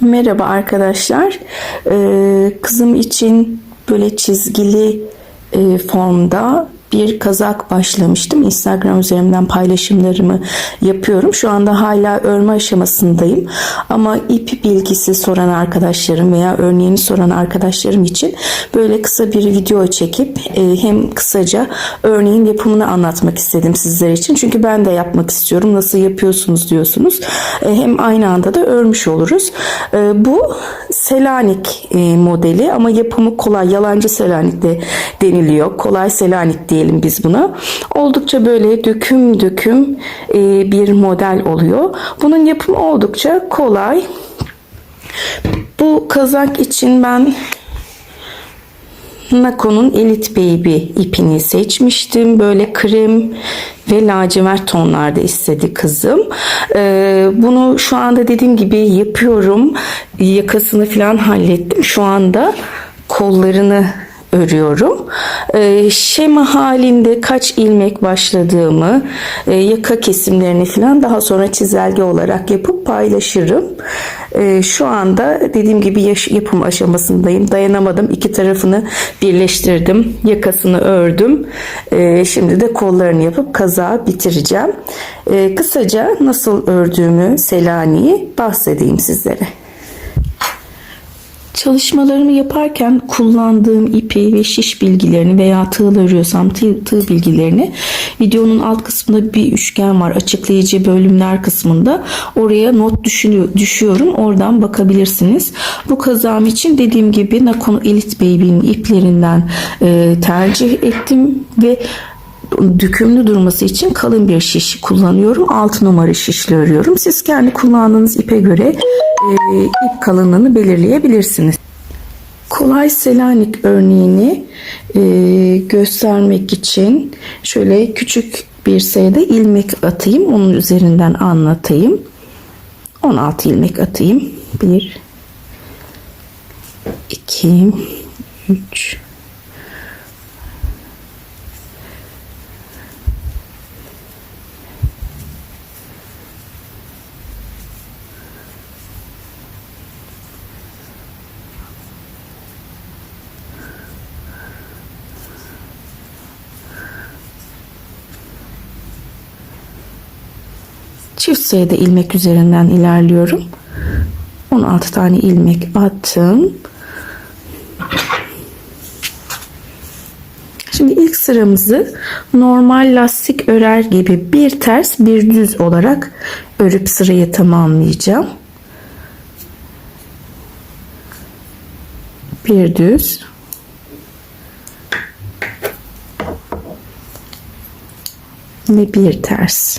Merhaba arkadaşlar. Ee, kızım için böyle çizgili e, formda bir kazak başlamıştım. Instagram üzerinden paylaşımlarımı yapıyorum. Şu anda hala örme aşamasındayım. Ama ip bilgisi soran arkadaşlarım veya örneğini soran arkadaşlarım için böyle kısa bir video çekip e, hem kısaca örneğin yapımını anlatmak istedim sizler için. Çünkü ben de yapmak istiyorum. Nasıl yapıyorsunuz diyorsunuz. E, hem aynı anda da örmüş oluruz. E, bu Selanik modeli ama yapımı kolay. Yalancı Selanik de deniliyor. Kolay Selanik diyelim biz buna. Oldukça böyle döküm döküm e, bir model oluyor. Bunun yapımı oldukça kolay. Bu kazak için ben Nako'nun Elite Baby ipini seçmiştim. Böyle krem ve lacivert tonlarda istedi kızım. Ee, bunu şu anda dediğim gibi yapıyorum. Yakasını falan hallettim. Şu anda kollarını örüyorum. Ee, şema halinde kaç ilmek başladığımı, e, yaka kesimlerini falan daha sonra çizelge olarak yapıp paylaşırım. Ee, şu anda dediğim gibi yapım aşamasındayım. Dayanamadım. İki tarafını birleştirdim. Yakasını ördüm. Ee, şimdi de kollarını yapıp kazağı bitireceğim. Kısaca nasıl ördüğümü Selanik'i bahsedeyim sizlere. Çalışmalarımı yaparken kullandığım ipi ve şiş bilgilerini veya tığ örüyorsam tığ, tığ bilgilerini videonun alt kısmında bir üçgen var açıklayıcı bölümler kısmında oraya not düşüyorum oradan bakabilirsiniz. Bu kazağım için dediğim gibi Nakon Elite Baby'nin iplerinden e, tercih ettim ve dökümlü durması için kalın bir şiş kullanıyorum. 6 numara şişle örüyorum. Siz kendi kullandığınız ipe göre e, ip kalınlığını belirleyebilirsiniz. Kolay Selanik örneğini e, göstermek için şöyle küçük bir sayıda ilmek atayım. Onun üzerinden anlatayım. 16 ilmek atayım. 1 2 3 sayıda ilmek üzerinden ilerliyorum. 16 tane ilmek attım. Şimdi ilk sıramızı normal lastik örer gibi bir ters bir düz olarak örüp sırayı tamamlayacağım. Bir düz. Ve bir ters.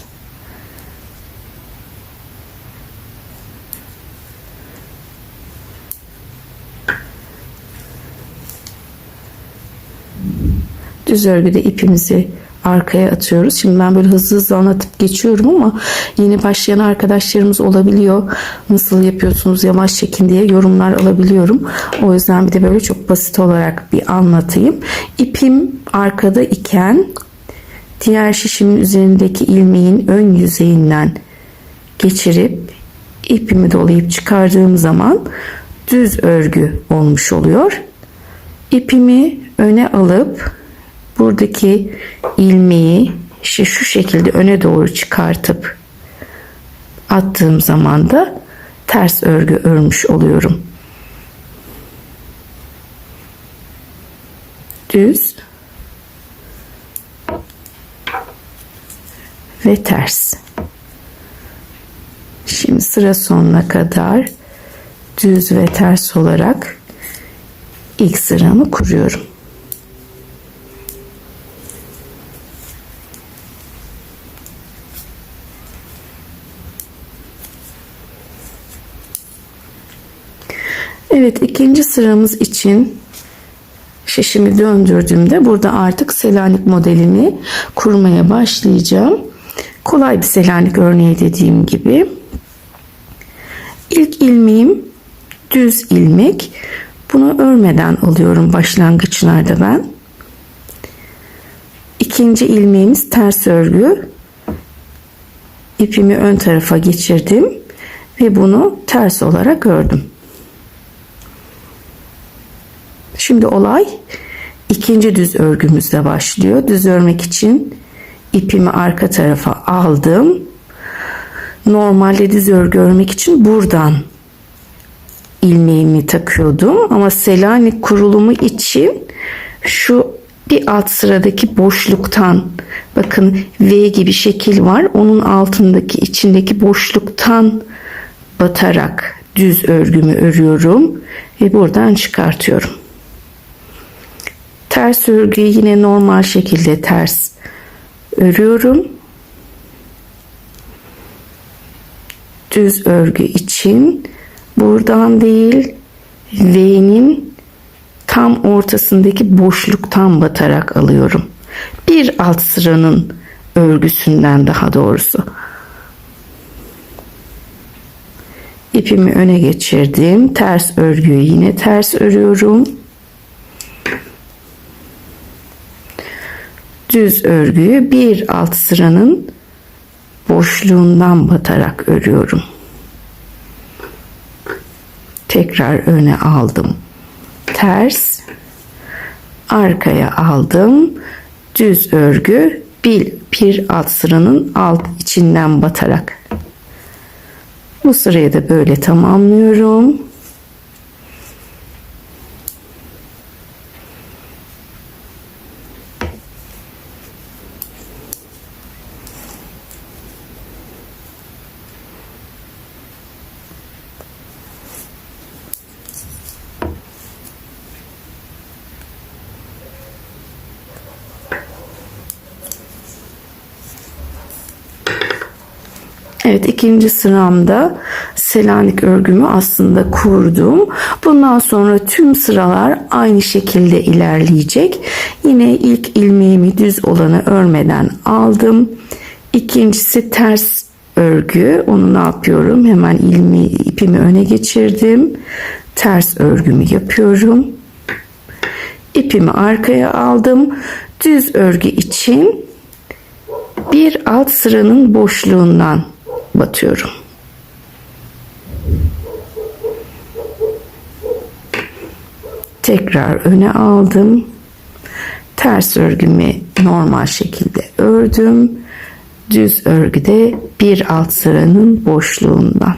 Düz örgüde ipimizi arkaya atıyoruz. Şimdi ben böyle hızlı hızlı anlatıp geçiyorum ama yeni başlayan arkadaşlarımız olabiliyor. Nasıl yapıyorsunuz yavaş çekin diye yorumlar alabiliyorum. O yüzden bir de böyle çok basit olarak bir anlatayım. İpim arkada iken diğer şişimin üzerindeki ilmeğin ön yüzeyinden geçirip ipimi dolayıp çıkardığım zaman düz örgü olmuş oluyor. İpimi öne alıp buradaki ilmeği işte şu şekilde öne doğru çıkartıp attığım zaman da ters örgü örmüş oluyorum. Düz ve ters. Şimdi sıra sonuna kadar düz ve ters olarak ilk sıramı kuruyorum. Evet ikinci sıramız için şişimi döndürdüğümde burada artık Selanik modelini kurmaya başlayacağım. Kolay bir Selanik örneği dediğim gibi. İlk ilmeğim düz ilmek. Bunu örmeden alıyorum başlangıçlarda ben. İkinci ilmeğimiz ters örgü. İpimi ön tarafa geçirdim. ve bunu ters olarak ördüm. Şimdi olay ikinci düz örgümüzde başlıyor. Düz örmek için ipimi arka tarafa aldım. Normalde düz örgü örmek için buradan ilmeğimi takıyordum ama Selanik kurulumu için şu bir alt sıradaki boşluktan bakın V gibi şekil var. Onun altındaki içindeki boşluktan batarak düz örgümü örüyorum ve buradan çıkartıyorum. Ters örgüyü yine normal şekilde ters örüyorum. Düz örgü için buradan değil V'nin tam ortasındaki boşluktan batarak alıyorum. Bir alt sıranın örgüsünden daha doğrusu. İpimi öne geçirdim. Ters örgüyü yine ters örüyorum. Düz örgüyü bir alt sıranın boşluğundan batarak örüyorum. Tekrar öne aldım. Ters arkaya aldım. Düz örgü bir, bir alt sıranın alt içinden batarak. Bu sırayı da böyle tamamlıyorum. Evet ikinci sıramda Selanik örgümü aslında kurdum. Bundan sonra tüm sıralar aynı şekilde ilerleyecek. Yine ilk ilmeğimi düz olanı örmeden aldım. İkincisi ters örgü. Onu ne yapıyorum? Hemen ilmi, ipimi öne geçirdim. Ters örgümü yapıyorum. İpimi arkaya aldım. Düz örgü için bir alt sıranın boşluğundan batıyorum. Tekrar öne aldım. Ters örgümü normal şekilde ördüm. Düz örgüde bir alt sıranın boşluğundan.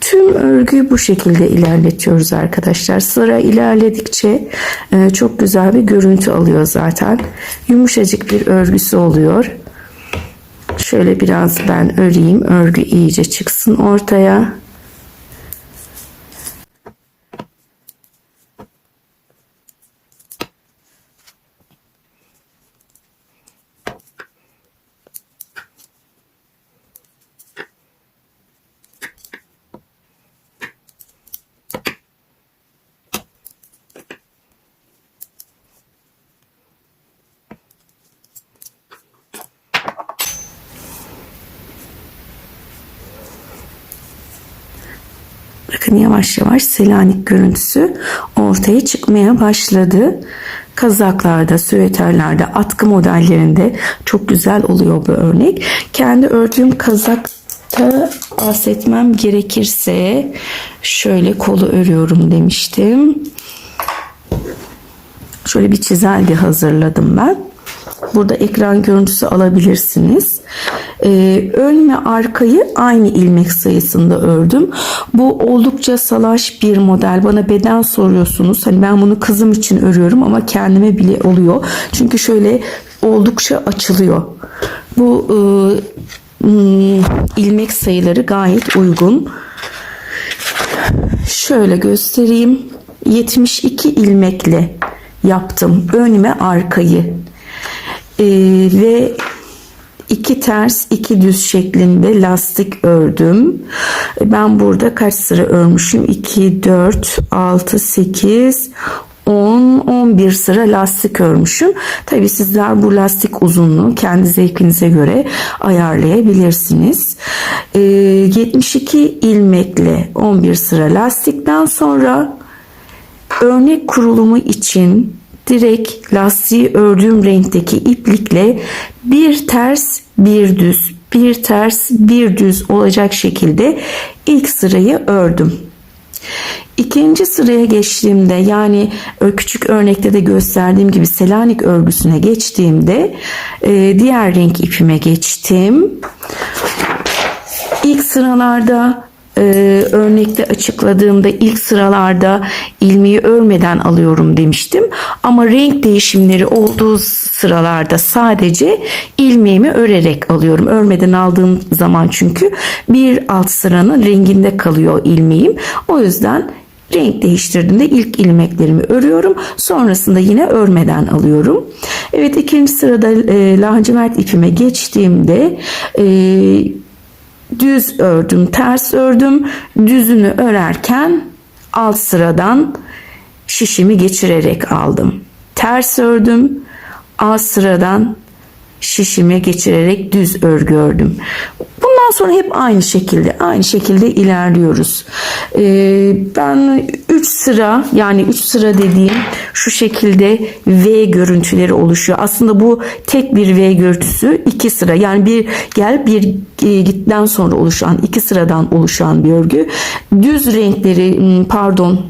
Tüm örgüyü bu şekilde ilerletiyoruz arkadaşlar. Sıra ilerledikçe e, çok güzel bir görüntü alıyor zaten. Yumuşacık bir örgüsü oluyor. Şöyle biraz ben öreyim. Örgü iyice çıksın ortaya. Bakın yavaş yavaş Selanik görüntüsü ortaya çıkmaya başladı. Kazaklarda, süveterlerde, atkı modellerinde çok güzel oluyor bu örnek. Kendi ördüğüm kazakta bahsetmem gerekirse şöyle kolu örüyorum demiştim. Şöyle bir çizelge hazırladım ben. Burada ekran görüntüsü alabilirsiniz. Ee, ön ve arkayı aynı ilmek sayısında ördüm. Bu oldukça salaş bir model. Bana beden soruyorsunuz. Hani ben bunu kızım için örüyorum ama kendime bile oluyor. Çünkü şöyle oldukça açılıyor. Bu e, hmm, ilmek sayıları gayet uygun. Şöyle göstereyim. 72 ilmekle yaptım ön ve arkayı. Ee, ve iki ters iki düz şeklinde lastik ördüm. Ben burada kaç sıra örmüşüm? 2, 4, 6, 8, 10, 11 sıra lastik örmüşüm. Tabi sizler bu lastik uzunluğu kendi zevkinize göre ayarlayabilirsiniz. Ee, 72 ilmekle 11 sıra lastikten sonra örnek kurulumu için direkt lastiği ördüğüm renkteki iplikle bir ters bir düz bir ters bir düz olacak şekilde ilk sırayı ördüm. İkinci sıraya geçtiğimde yani küçük örnekte de gösterdiğim gibi Selanik örgüsüne geçtiğimde e, diğer renk ipime geçtim. İlk sıralarda e, örnekte açıkladığımda ilk sıralarda ilmeği örmeden alıyorum demiştim. Ama renk değişimleri olduğu sıralarda sadece ilmeğimi örerek alıyorum. Örmeden aldığım zaman çünkü bir alt sıranın renginde kalıyor ilmeğim. O yüzden renk değiştirdiğimde ilk ilmeklerimi örüyorum. Sonrasında yine örmeden alıyorum. Evet ikinci sırada e, lacivert ipime geçtiğimde e, düz ördüm, ters ördüm. Düzünü örerken alt sıradan şişimi geçirerek aldım. Ters ördüm. Alt sıradan şişime geçirerek düz örgü ördüm. Sonra hep aynı şekilde aynı şekilde ilerliyoruz. Ee, ben 3 sıra yani 3 sıra dediğim şu şekilde V görüntüleri oluşuyor. Aslında bu tek bir V görüntüsü iki sıra yani bir gel bir e, gitten sonra oluşan iki sıradan oluşan bir örgü. Düz renkleri hmm, pardon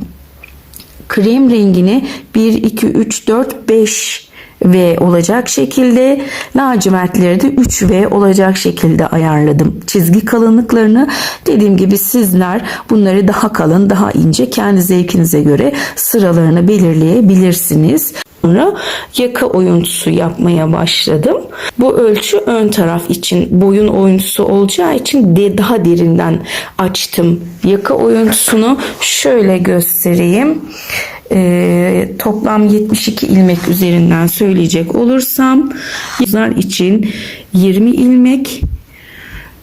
krem rengini 1 2 3 4 5 V olacak şekilde lacivertleri de 3V olacak şekilde ayarladım. Çizgi kalınlıklarını dediğim gibi sizler bunları daha kalın daha ince kendi zevkinize göre sıralarını belirleyebilirsiniz. Sonra yaka oyuntusu yapmaya başladım. Bu ölçü ön taraf için boyun oyuntusu olacağı için de daha derinden açtım. Yaka oyuntusunu şöyle göstereyim. Ee, toplam 72 ilmek üzerinden söyleyecek olursam yüzler için 20 ilmek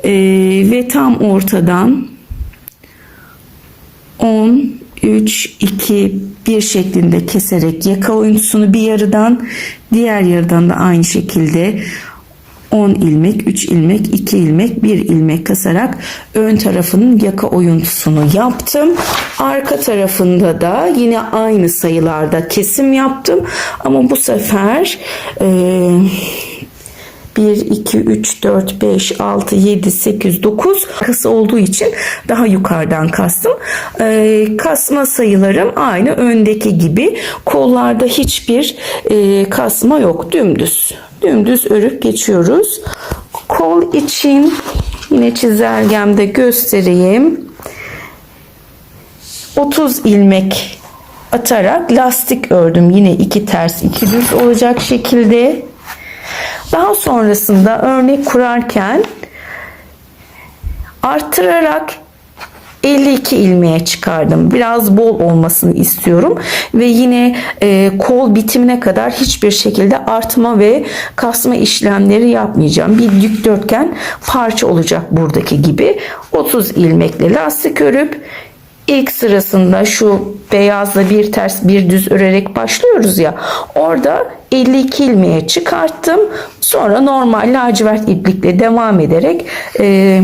ee, ve tam ortadan 10 3 2 1 şeklinde keserek yaka oyuntusunu bir yarıdan diğer yarıdan da aynı şekilde 10 ilmek, 3 ilmek, 2 ilmek, 1 ilmek kasarak ön tarafının yaka oyuntusunu yaptım. Arka tarafında da yine aynı sayılarda kesim yaptım. Ama bu sefer e, 1, 2, 3, 4, 5, 6, 7, 8, 9 kısa olduğu için daha yukarıdan kastım. Ee, kasma sayılarım aynı öndeki gibi. Kollarda hiçbir e, kasma yok. Dümdüz. Dümdüz örüp geçiyoruz. Kol için yine çizelgemde göstereyim. 30 ilmek atarak lastik ördüm. Yine iki ters iki düz olacak şekilde. Daha sonrasında örnek kurarken arttırarak 52 ilmeğe çıkardım. Biraz bol olmasını istiyorum ve yine e, kol bitimine kadar hiçbir şekilde artma ve kasma işlemleri yapmayacağım. Bir dikdörtgen parça olacak buradaki gibi. 30 ilmekle lastik örüp ilk sırasında şu beyazla bir ters bir düz örerek başlıyoruz ya orada 52 ilmeğe çıkarttım sonra normal lacivert iplikle devam ederek e,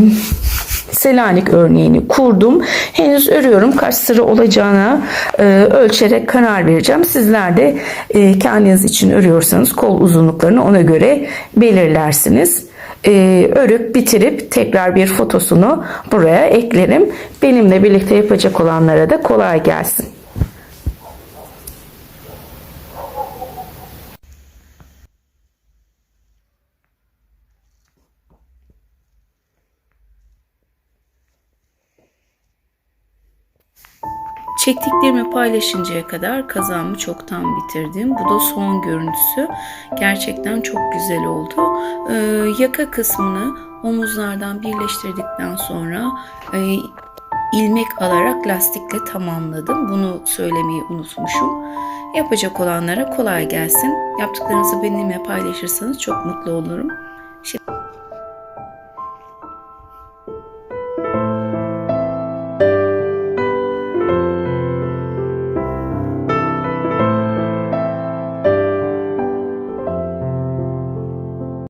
Selanik örneğini kurdum. Henüz örüyorum. Kaç sıra olacağına e, ölçerek karar vereceğim. Sizler de e, kendiniz için örüyorsanız kol uzunluklarını ona göre belirlersiniz. E, örüp bitirip tekrar bir fotosunu buraya eklerim. Benimle birlikte yapacak olanlara da kolay gelsin. Çektiklerimi paylaşıncaya kadar kazamı çoktan bitirdim. Bu da son görüntüsü. Gerçekten çok güzel oldu. Ee, yaka kısmını omuzlardan birleştirdikten sonra e, ilmek alarak lastikle tamamladım. Bunu söylemeyi unutmuşum. Yapacak olanlara kolay gelsin. Yaptıklarınızı benimle paylaşırsanız çok mutlu olurum. Şimdi...